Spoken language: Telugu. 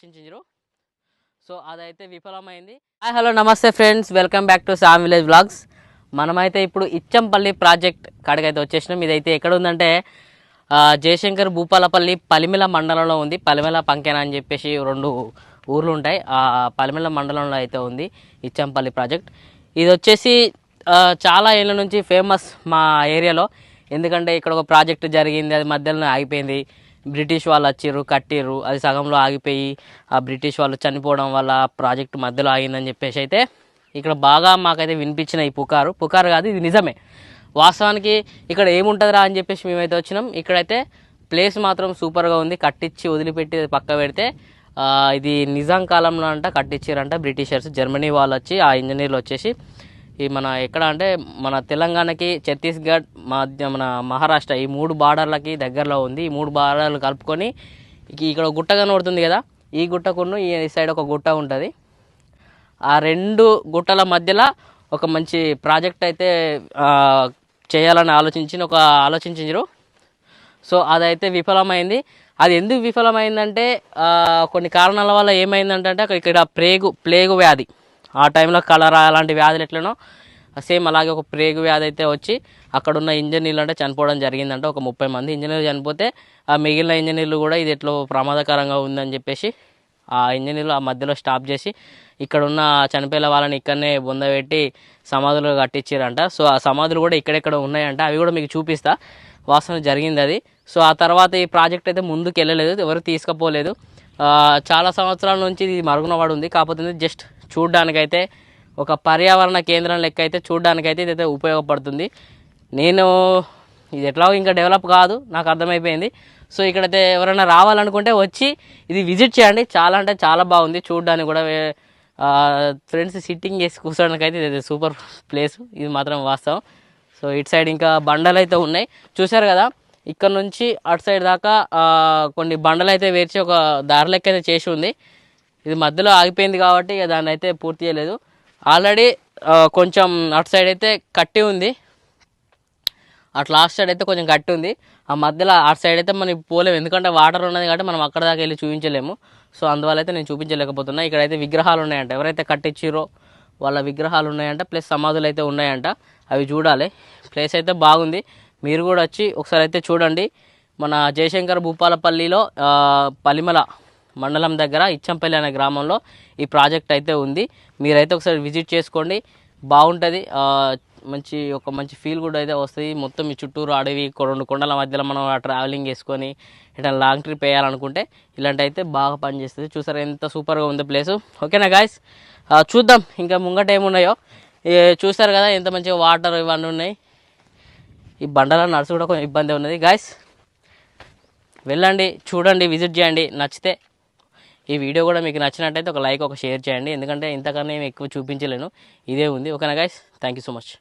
ఆలోచించారు సో అదైతే విఫలమైంది. Hi hello namaste friends. Welcome back to Sam village vlogs మనమైతే ఇప్పుడు ఇచ్చంపల్లి ప్రాజెక్ట్ కాడికైతే వచ్చేసినాం. ఇదైతే ఎక్కడ ఉందంటే జయశంకర్ భూపాలపల్లి పలిమిల మండలంలో ఉంది. పలిమిల పంకెన అని చెప్పేసి రెండు ఊర్లు ఉంటాయి. ఆ పలిమిల మండలంలో అయితే ఉంది ఇచ్చంపల్లి ప్రాజెక్ట్. ఇది వచ్చేసి చాలా ఏళ్ళ నుంచి ఫేమస్ మా ఏరియాలో. ఎందుకంటే ఇక్కడ ఒక ప్రాజెక్ట్ జరిగింది. అది మధ్యలో ఆగిపోయింది. బ్రిటిష్ వాళ్ళు వచ్చిర్రు కట్టిర్రు అది సగంలో ఆగిపోయి ఆ బ్రిటిష్ వాళ్ళు చనిపోవడం వల్ల ప్రాజెక్ట్ మధ్యలో ఆగిందని చెప్పేసి అయితే ఇక్కడ బాగా మాకైతే వినిపించిన ఈ పుకారు. పుకారు కాదు ఇది నిజమే. వాస్తవానికి ఇక్కడ ఏముంటుందిరా అని చెప్పేసి మేమైతే వచ్చినాం. ఇక్కడైతే ప్లేస్ మాత్రం సూపర్గా ఉంది. కట్టించి వదిలిపెట్టి అది పక్క పెడితే ఇది నిజాం కాలంలో అంట కట్టించారంట బ్రిటిషర్స్. జర్మనీ వాళ్ళు వచ్చి ఆ ఇంజనీర్లు వచ్చేసి ఈ మన ఎక్కడ అంటే మన తెలంగాణకి ఛత్తీస్గఢ్ మధ్య మన మహారాష్ట్ర ఈ మూడు బార్డర్లకి దగ్గరలో ఉంది. ఈ మూడు బార్డర్లు కలుపుకొని ఇక్కడ గుట్ట కనబడుతుంది కదా? ఈ గుట్టకును ఈ సైడ్ ఒక గుట్ట ఉంటుంది. ఆ రెండు గుట్టల మధ్యలో ఒక మంచి ప్రాజెక్ట్ అయితే చేయాలని ఆలోచించి ఒక ఆలోచించారు సో అదైతే విఫలమైంది. అది ఎందుకు విఫలమైందంటే కొన్ని కారణాల వల్ల ఏమైందంటే అక్కడ ఇక్కడ ప్లేగు ప్లేగు వ్యాధి. ఆ టైంలో కలరా అలాంటి వ్యాధులు ఎట్లనో సేమ్ అలాగే ఒక ప్రేగు వ్యాధి అయితే వచ్చి అక్కడ ఉన్న ఇంజనీర్లు అంటే చనిపోవడం జరిగిందంటే ఒక ముప్పై మంది ఇంజనీర్లు చనిపోతే ఆ మిగిలిన ఇంజనీర్లు కూడా ఇది ఎట్లా ప్రమాదకరంగా ఉందని చెప్పేసి ఆ ఇంజనీర్లు ఆ మధ్యలో స్టాప్ చేసి ఇక్కడ ఉన్న చనిపోయిన వాళ్ళని ఇక్కడనే బొందబెట్టి సమాధులు కట్టించారంట. సో ఆ సమాధులు కూడా ఇక్కడెక్కడ ఉన్నాయంట అవి కూడా మీకు చూపిస్తా. వాస్తవం జరిగింది అది. సో ఆ తర్వాత ఈ ప్రాజెక్ట్ అయితే ముందుకు వెళ్ళలేదు ఎవరు తీసుకుపోలేదు. చాలా సంవత్సరాల నుంచి ఇది మరుగున ఉంది కాకపోతే జస్ట్ చూడడానికైతే ఒక పర్యావరణ కేంద్రం లెక్క అయితే చూడడానికైతే ఇదైతే ఉపయోగపడుతుంది. నేను ఇది ఎట్లాగో ఇంకా డెవలప్ కాదు నాకు అర్థమైపోయింది. సో ఇక్కడైతే ఎవరైనా రావాలనుకుంటే వచ్చి ఇది విజిట్ చేయండి. చాలా అంటే చాలా బాగుంది చూడడానికి కూడా. ఫ్రెండ్స్ సిట్టింగ్ చేసి కూర్చోడానికి అయితే ఇది సూపర్ ప్లేస్. ఇది మాత్రం వాస్తవం. సో ఇటు సైడ్ ఇంకా బండలు అయితే ఉన్నాయి. చూశారు కదా ఇక్కడ నుంచి అటు సైడ్ దాకా కొన్ని బండలు అయితే వేర్చి ఒక దారి లెక్క అయితే చేసి ఉంది. ఇది మధ్యలో ఆగిపోయింది కాబట్టి ఇక దాన్ని అయితే పూర్తి చేయలేదు. ఆల్రెడీ కొంచెం అటు సైడ్ అయితే కట్టి ఉంది. అటు లాస్ట్ సైడ్ అయితే కొంచెం కట్టి ఉంది. ఆ మధ్యలో అటు సైడ్ అయితే మనం పోలేము. ఎందుకంటే వాటర్ ఉన్నది కాబట్టి మనం అక్కడ దాకా వెళ్ళి చూపించలేము. సో అందువల్ల అయితే నేను చూపించలేకపోతున్నా. ఇక్కడైతే విగ్రహాలు ఉన్నాయంట. ఎవరైతే కట్టించిరో వాళ్ళ విగ్రహాలు ఉన్నాయంట. ప్లస్ సమాధులు అయితే ఉన్నాయంట. అవి చూడాలి. ప్లేస్ అయితే బాగుంది. మీరు కూడా వచ్చి ఒకసారి అయితే చూడండి. మన జయశంకర్ భూపాలపల్లిలో పలిమల మండలం దగ్గర ఇచ్చంపల్లి అనే గ్రామంలో ఈ ప్రాజెక్ట్ అయితే ఉంది. మీరైతే ఒకసారి విజిట్ చేసుకోండి. బాగుంటుంది. మంచి ఒక మంచి ఫీల్ కూడా అయితే వస్తుంది. మొత్తం ఈ చుట్టూరు అడవి రెండు కొండల మధ్యలో మనం ట్రావెలింగ్ చేసుకొని ఇట్లా లాంగ్ ట్రిప్ వేయాలనుకుంటే ఇలాంటి అయితే బాగా పనిచేస్తుంది. చూసారా ఎంత సూపర్గా ఉంది ప్లేస్ ఓకేనా గాయస్ చూద్దాం. ఇంకా ముంగట ఏమున్నాయో? చూస్తారు కదా ఎంత మంచిగా వాటర్ ఇవన్నీ ఉన్నాయి. ఈ బండల నడుచు కూడా కొంచెం ఇబ్బంది ఉన్నది. గాయస్ వెళ్ళండి చూడండి విజిట్ చేయండి. నచ్చితే ఈ వీడియో కూడా మీకు నచ్చినట్టయితే ఒక లైక్ ఒక షేర్ చేయండి. ఎందుకంటే ఇంతకన్నా ఏమి ఎక్కువ చూపించలేను. ఇదే ఉంది. ఓకేనా guys thank you so much